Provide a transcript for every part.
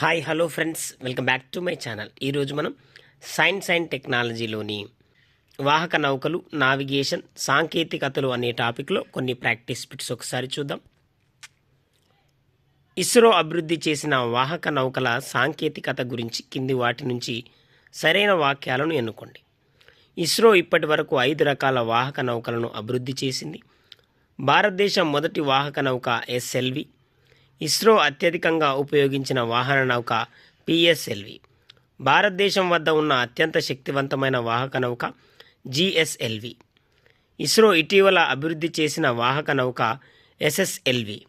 Hi hello friends welcome back to my channel ఈరోజు మనం science and టెక్నాలజీలోని వాహక నౌకలు నావిగేషన్ సాంకేతికతలు అనే టాపిక్లో కొన్ని ప్రాక్టీస్ బిట్స్ ఒకసారి చూద్దాం. ఇస్రో అభివృద్ధి చేసిన వాహక నౌకల సాంకేతికత గురించి కింది వాటి నుంచి సరైన వాక్యాలను ఎన్నుకోండి. ఇస్రో ఇప్పటి వరకు ఐదు రకాల వాహక నౌకలను అభివృద్ధి చేసింది. భారతదేశం మొదటి వాహక నౌక ఎస్ఎల్వి ఇస్రో అత్యధికంగా ఉపయోగించిన వాహన నౌక పిఎస్ఎల్వి భారతదేశం వద్ద ఉన్న అత్యంత శక్తివంతమైన వాహక నౌక జిఎస్ఎల్వి ఇస్రో ఇటీవల అభివృద్ధి చేసిన వాహక నౌక ఎస్ఎస్ఎల్వి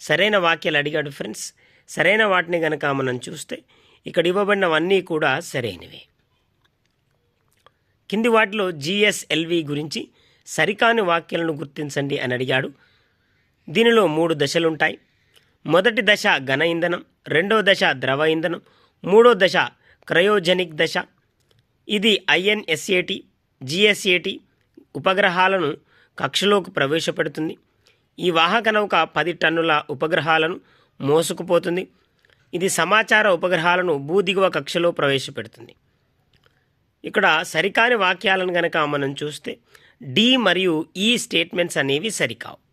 సరైన వాక్యాలు అడిగాడు ఫ్రెండ్స్. సరైన వాటిని గనక మనం చూస్తే ఇక్కడ ఇవ్వబడినవన్నీ కూడా సరైనవే. కింది వాటిలో జిఎస్ఎల్వి గురించి సరికాని వాక్యాలను గుర్తించండి అని అడిగాడు. దీనిలో మూడు దశలుంటాయి. మొదటి దశ ఘన ఇంధనం రెండో దశ ద్రవ ఇంధనం మూడో దశ క్రయోజెనిక్ దశ. ఇది ఐఎన్ఎస్ఏటి జిఎస్ఏటి ఉపగ్రహాలను కక్షలోకి ప్రవేశపెడుతుంది. ఈ వాహక నౌక పది టన్నుల ఉపగ్రహాలను మోసుకుపోతుంది. ఇది సమాచార ఉపగ్రహాలను భూదిగువ కక్షలో ప్రవేశపెడుతుంది. ఇక్కడ సరికాని వాక్యాలను గనక మనం చూస్తే డి మరియు ఈ స్టేట్మెంట్స్ అనేవి సరికావు.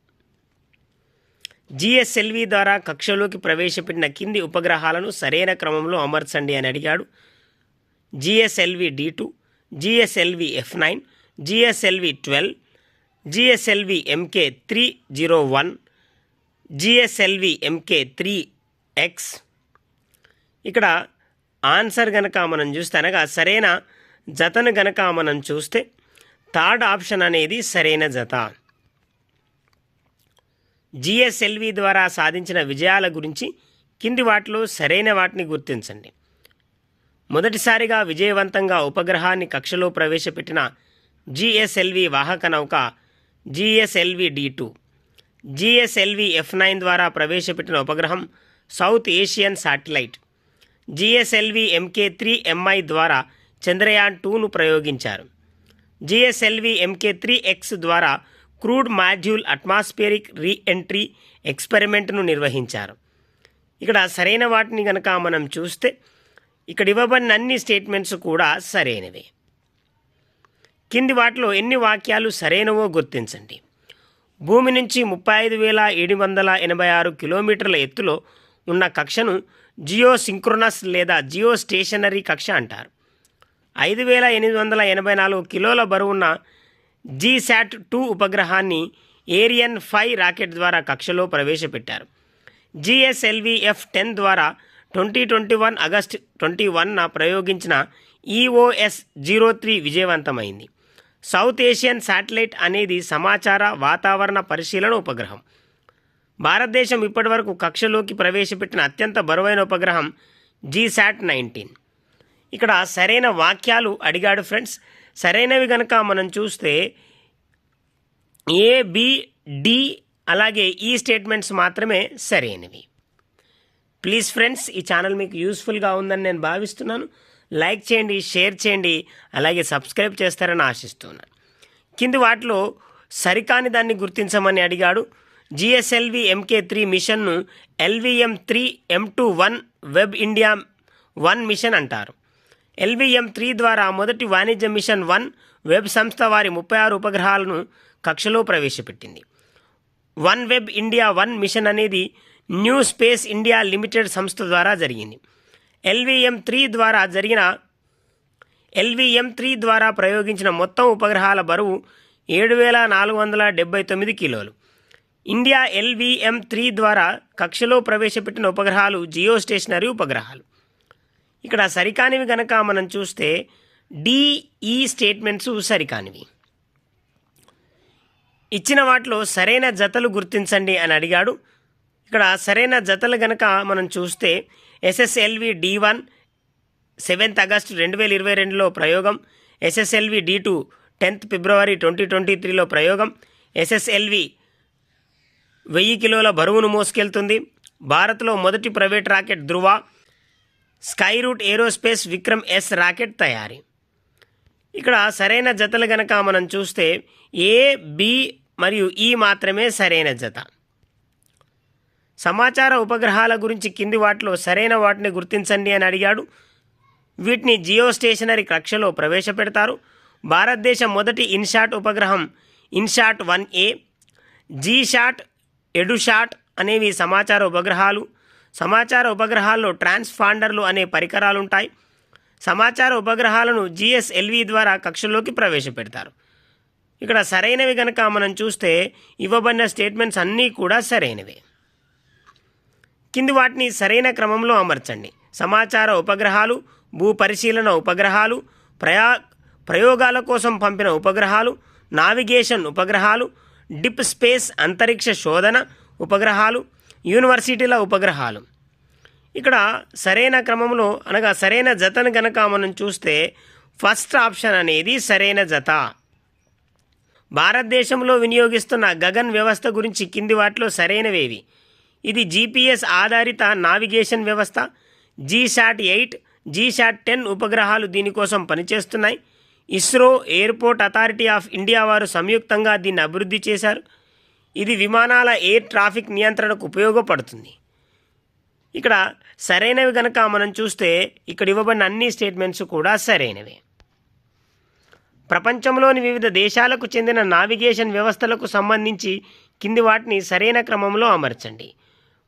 జిఎస్ఎల్వి ద్వారా కక్షలోకి ప్రవేశపెట్టిన కింది ఉపగ్రహాలను సరైన క్రమంలో అమర్చండి అని అడిగాడు. GSLV D two GSLV F nine GSLV twelve GSLV MK three zero one GSLV MK three X. ఇక్కడ ఆన్సర్ గనక మనం చూస్తే అనగా సరైన జతను గనక మనం చూస్తే థర్డ్ ఆప్షన్ అనేది సరైన జత. జిఎస్ఎల్వి ద్వారా సాధించిన విజయాల గురించి కింది వాటిలో సరైన వాటిని గుర్తించండి. మొదటిసారిగా విజయవంతంగా ఉపగ్రహాన్ని కక్షలో ప్రవేశపెట్టిన జిఎస్ఎల్వి వాహక నౌక GSLV D two. GSLV F nine ద్వారా ప్రవేశపెట్టిన ఉపగ్రహం South Asian satellite. GSLV MK three MI ద్వారా చంద్రయాన్ టూను ప్రయోగించారు. జిఎస్ఎల్వి ఎంకే త్రీ ఎక్స్ ద్వారా క్రూడ్ మాడ్యూల్ అట్మాస్ఫియరిక్ రీఎంట్రీ ఎక్స్పెరిమెంట్ను నిర్వహించారు. ఇక్కడ సరైన వాటిని కనుక మనం చూస్తే ఇక్కడ ఇవ్వబడిన అన్ని స్టేట్మెంట్స్ కూడా సరైనవే. కింది వాటిలో ఎన్ని వాక్యాలు సరైనవో గుర్తించండి. భూమి నుంచి ముప్పై ఐదు వేల ఏడు వందల ఎనభై ఆరు కిలోమీటర్ల ఎత్తులో ఉన్న కక్షను జియో సింక్రోనస్ లేదా జియో స్టేషనరీ కక్ష అంటారు. ఐదు వేల ఎనిమిది వందల ఎనభై నాలుగు కిలోల బరువున్న జీశాట్ టూ ఉపగ్రహాన్ని ఏరియన్ ఫైవ్ రాకెట్ ద్వారా కక్షలో ప్రవేశపెట్టారు. జిఎస్ఎల్వి ఎఫ్ టెన్ ద్వారా twenty twenty one August twenty వన్న ప్రయోగించిన ఈఓఎస్ జీరో త్రీ విజయవంతమైంది. సౌత్ ఏషియన్ శాటిలైట్ అనేది సమాచార వాతావరణ పరిశీలన ఉపగ్రహం. భారతదేశం ఇప్పటివరకు కక్షలోకి ప్రవేశపెట్టిన అత్యంత బరువైన ఉపగ్రహం జీశాట్ నైన్టీన్ ఇక్కడ సరైన వాక్యాలు అడిగాడు ఫ్రెండ్స్. సరైనవి కనుక మనం చూస్తే ఏ బి డి అలాగే ఈ స్టేట్మెంట్స్ మాత్రమే సరైనవి. ప్లీజ్ ఫ్రెండ్స్ ఈ ఛానల్ మీకు యూస్ఫుల్గా ఉందని నేను భావిస్తున్నాను. లైక్ చేయండి షేర్ చేయండి అలాగే సబ్స్క్రైబ్ చేస్తారని ఆశిస్తున్నాను. కింది వాటిలో సరికాని దాన్ని గుర్తించమని అడిగాడు. GSLV MK three మిషన్ను LVM three M two one web India one mission అంటారు. ఎల్విఎం త్రీ ద్వారా మొదటి వాణిజ్య మిషన్ వన్ వెబ్ సంస్థ వారి ముప్పై ఆరు ఉపగ్రహాలను కక్షలో ప్రవేశపెట్టింది. One web India one mission అనేది న్యూ స్పేస్ ఇండియా లిమిటెడ్ సంస్థ ద్వారా జరిగింది. ఎల్విఎం త్రీ ద్వారా జరిగిన ఎల్విఎం త్రీ ద్వారా ప్రయోగించిన మొత్తం ఉపగ్రహాల బరువు ఏడు వేల నాలుగు వందల డెబ్బై తొమ్మిది కిలోలు. ఇండియా ఎల్విఎం త్రీ ద్వారా కక్షలో ప్రవేశపెట్టిన ఉపగ్రహాలు జియో స్టేషనరీ ఉపగ్రహాలు. ఇక్కడ సరికానివి గనక మనం చూస్తే డిఈ స్టేట్మెంట్స్ సరికానివి. ఇచ్చిన వాటిలో సరైన జతలు గుర్తించండి అని అడిగాడు. ఇక్కడ సరైన జతలు గనక మనం చూస్తే SSLV D one seventh August రెండు వేల ఇరవై రెండులో ప్రయోగం. SSLV D two tenth February twenty twenty త్రీలో ప్రయోగం. ఎస్ఎస్ఎల్వి వెయ్యి కిలోల బరువును మోసుకెళ్తుంది. భారత్లో మొదటి private rocket Dhruva Skyroot Aerospace Vikram S rocket తయారీ. ఇక్కడ సరైన జతలు గనక మనం చూస్తే ఏ బి మరియు ఈ మాత్రమే సరైన జత. సమాచార ఉపగ్రహాల గురించి కింది వాటిలో సరైన వాటిని గుర్తించండి అని అడిగాడు. వీటిని జియో స్టేషనరీ కక్షలో ప్రవేశపెడతారు. భారతదేశం మొదటి ఇన్షాట్ ఉపగ్రహం ఇన్షాట్ వన్ ఏ జీషాట్ ఎడుషాట్ అనేవి సమాచార ఉపగ్రహాలు. సమాచార ఉపగ్రహాల్లో ట్రాన్స్ఫాండర్లు అనే పరికరాలు ఉంటాయి సమాచార ఉపగ్రహాలను జిఎస్ఎల్వి ద్వారా కక్షలోకి ప్రవేశపెడతారు. ఇక్కడ సరైనవి కనుక మనం చూస్తే ఇవ్వబడిన స్టేట్మెంట్స్ అన్నీ కూడా సరైనవే. కింది వాటిని సరైన క్రమంలో అమర్చండి. సమాచార ఉపగ్రహాలు భూ పరిశీలన ఉపగ్రహాలు ప్రయా ప్రయోగాల కోసం పంపిన ఉపగ్రహాలు నావిగేషన్ ఉపగ్రహాలు డిప్ స్పేస్ అంతరిక్ష శోధన ఉపగ్రహాలు యూనివర్సిటీల ఉపగ్రహాలు. ఇక్కడ సరైన క్రమంలో అనగా సరైన జతను కనుక మనం చూస్తే ఫస్ట్ ఆప్షన్ అనేది సరైన జత. భారతదేశంలో వినియోగిస్తున్న గగన్ వ్యవస్థ గురించి కింది వాటిలో సరైనవేవి ఇది జీపీఎస్ ఆధారిత నావిగేషన్ వ్యవస్థ జీశాట్ ఎయిట్ జీశాట్ టెన్ ఉపగ్రహాలు దీనికోసం పనిచేస్తున్నాయి. ISRO Airport Authority of India వారు సంయుక్తంగా దీన్ని అభివృద్ధి చేశారు. ఇది విమానాల ఎయిర్ ట్రాఫిక్ నియంత్రణకు ఉపయోగపడుతుంది. ఇక్కడ సరైనవి కనుక మనం చూస్తే ఇక్కడ ఇవ్వబడిన అన్ని స్టేట్మెంట్స్ కూడా సరైనవే. ప్రపంచంలోని వివిధ దేశాలకు చెందిన నావిగేషన్ వ్యవస్థలకు సంబంధించి కింది వాటిని సరైన క్రమంలో అమర్చండి.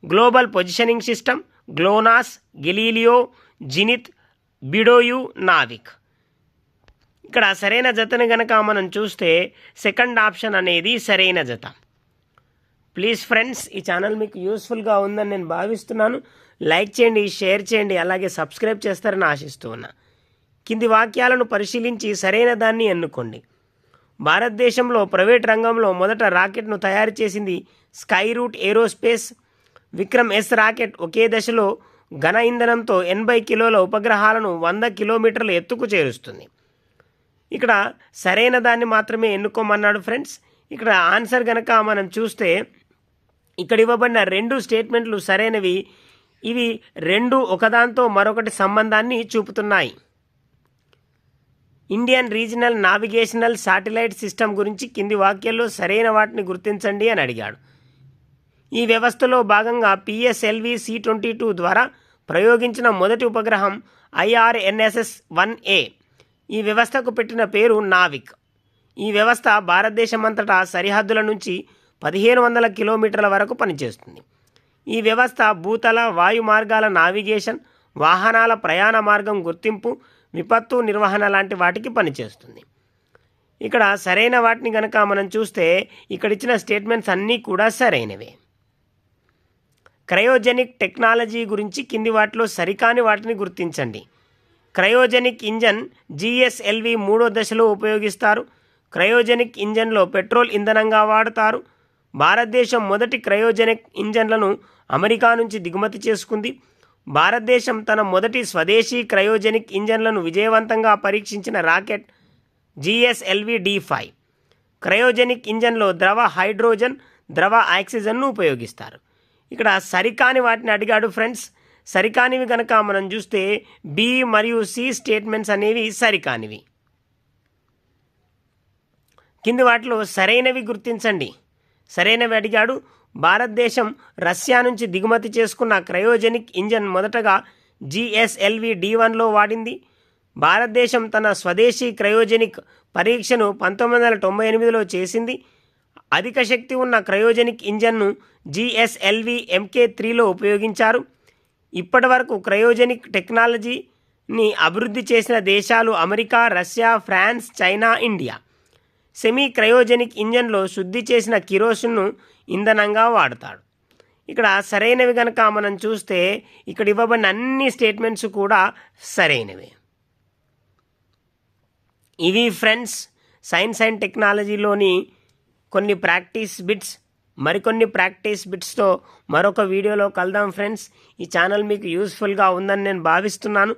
Global Positioning System GLONASS Galileo జినిత్ BeiDou NavIC. ఇక్కడ సరైన జతను గనక మనం చూస్తే సెకండ్ ఆప్షన్ అనేది సరైన జత. ప్లీజ్ ఫ్రెండ్స్ ఈ ఛానల్ మీకు యూస్ఫుల్గా ఉందని నేను భావిస్తున్నాను. లైక్ చేయండి షేర్ చేయండి అలాగే సబ్స్క్రైబ్ చేస్తారని ఆశిస్తూ ఉన్నా. కింది వాక్యాలను పరిశీలించి సరైన దాన్ని ఎన్నుకోండి. భారతదేశంలో ప్రైవేట్ రంగంలో మొదట రాకెట్ను తయారు చేసింది Skyroot Aerospace. Vikram S rocket ఒకే దశలో ఘన ఇంధనంతో ఎనభై కిలోల ఉపగ్రహాలను వంద కిలోమీటర్ల ఎత్తుకు చేరుస్తుంది. ఇక్కడ సరైన దాన్ని మాత్రమే ఎన్నుకోమన్నాడు ఫ్రెండ్స్. ఇక్కడ ఆన్సర్ కనుక మనం చూస్తే ఇక్కడ ఇవ్వబడిన రెండు స్టేట్మెంట్లు సరైనవి. ఇవి రెండు ఒకదాంతో మరొకటి సంబంధాన్ని చూపుతున్నాయి. Indian Regional Navigational Satellite System గురించి కింది వాక్యాల్లో సరైన వాటిని గుర్తించండి అని అడిగాడు. ఈ వ్యవస్థలో భాగంగా పిఎస్ఎల్వి సి ట్వంటీ టూ ద్వారా ప్రయోగించిన మొదటి ఉపగ్రహం ఐఆర్ఎన్ఎస్ఎస్ వన్ ఏ ఈ వ్యవస్థకు పెట్టిన పేరు నావిక్. ఈ వ్యవస్థ భారతదేశమంతటా సరిహద్దుల నుంచి పదిహేను వందల కిలోమీటర్ల వరకు పనిచేస్తుంది. ఈ వ్యవస్థ భూతల వాయు మార్గాల నావిగేషన్ వాహనాల ప్రయాణ మార్గం గుర్తింపు విపత్తు నిర్వహణ లాంటి వాటికి పనిచేస్తుంది. ఇక్కడ సరైన వాటిని కనుక మనం చూస్తే ఇక్కడ ఇచ్చిన స్టేట్మెంట్స్ అన్నీ కూడా సరైనవే. క్రయోజెనిక్ టెక్నాలజీ గురించి కింది వాటిలో సరికాని వాటిని గుర్తించండి. క్రయోజెనిక్ ఇంజన్ జిఎస్ఎల్వి మూడో దశలో ఉపయోగిస్తారు. క్రయోజెనిక్ ఇంజన్లో పెట్రోల్ ఇంధనంగా వాడతారు. భారతదేశం మొదటి క్రయోజెనిక్ ఇంజన్లను అమెరికా నుంచి దిగుమతి చేసుకుంది. భారతదేశం తన మొదటి స్వదేశీ క్రయోజెనిక్ ఇంజన్లను విజయవంతంగా పరీక్షించిన rocket GSLV D five. Cryogenic ఇంజన్లో ద్రవ హైడ్రోజన్ ద్రవ ఆక్సిజన్ను ఉపయోగిస్తారు. ఇక్కడ సరికాని వాటిని అడిగాడు ఫ్రెండ్స్. సరికానివి కనుక మనం చూస్తే బి మరియు సి స్టేట్మెంట్స్ అనేవి సరికానివి. కింది వాటిలో సరైనవి గుర్తించండి. సరైనవి అడిగాడు. భారతదేశం రష్యా నుంచి దిగుమతి చేసుకున్న క్రయోజెనిక్ ఇంజన్ మొదటగా జిఎస్ఎల్వి డి వన్లో వాడింది. భారతదేశం తన స్వదేశీ క్రయోజెనిక్ పరీక్షను పంతొమ్మిది వందల తొంభై ఎనిమిదిలో చేసింది. అధిక శక్తి ఉన్న క్రయోజెనిక్ ఇంజన్ను జిఎస్ఎల్వి ఎంకే త్రీలో ఉపయోగించారు. ఇప్పటి వరకు క్రయోజెనిక్ టెక్నాలజీని అభివృద్ధి చేసిన దేశాలు America Russia France China India. Semi cryogenic ఇంజన్లో శుద్ధి చేసిన కిరోసిన్ను ఇంధనంగా వాడతాడు. ఇక్కడ సరైనవి కనుక మనం చూస్తే ఇక్కడ ఇవ్వబడిన అన్ని స్టేట్మెంట్స్ కూడా సరైనవి. ఇవి ఫ్రెండ్స్ సైన్స్ అండ్ టెక్నాలజీలోని కొన్ని ప్రాక్టీస్ బిట్స్ మరికొన్ని ప్రాక్టీస్ బిట్స్తో మరొక వీడియోలో కలుద్దాం ఫ్రెండ్స్. ఈ ఛానల్ మీకు యూస్ఫుల్గా ఉందని నేను భావిస్తున్నాను.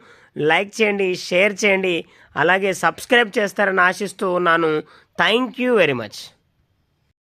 లైక్ చేయండి షేర్ చేయండి అలాగే సబ్స్క్రైబ్ చేస్తారని ఆశిస్తూ ఉన్నాను. Thank you very much.